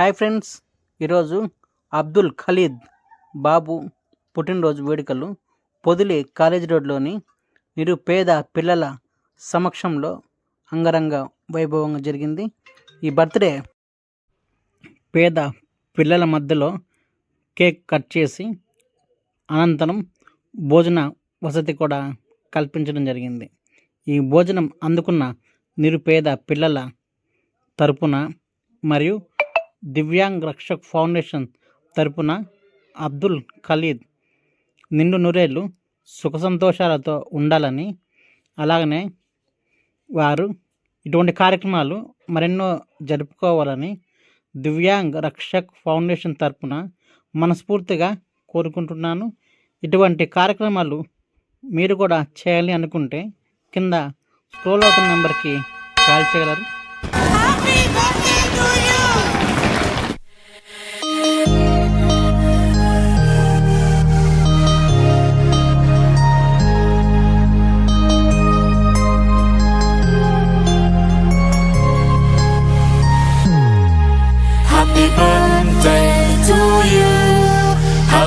Hi friends ఈరోజు Abdul Khalid బాబు పుట్టినరోజు వేడుకలు పొదిలి కాలేజ్ రోడ్లోని నిరుపేద పిల్లల సమక్షంలో అంగరంగ వైభవంగా జరిగింది. ఈ బర్త్డే పేద పిల్లల మధ్యలో కేక్ కట్ చేసి అనంతరం భోజన వసతి కూడా కల్పించడం జరిగింది. ఈ భోజనం అందుకున్న నిరుపేద పిల్లల తరపున మరియు దివ్యాంగ్ రక్షక్ ఫౌండేషన్ తరపున అబ్దుల్ ఖలీద్ నిండు నూరేళ్ళు సుఖ సంతోషాలతో ఉండాలని అలాగనే వారు ఇటువంటి కార్యక్రమాలు మరెన్నో జరుపుకోవాలని దివ్యాంగ్ రక్షక్ ఫౌండేషన్ తరపున మనస్ఫూర్తిగా కోరుకుంటున్నాను. ఇటువంటి కార్యక్రమాలు మీరు కూడా చేయాలి అనుకుంటే కింద స్క్రోల్ అవుతున్న నెంబర్కి కాల్ చేయగలరు.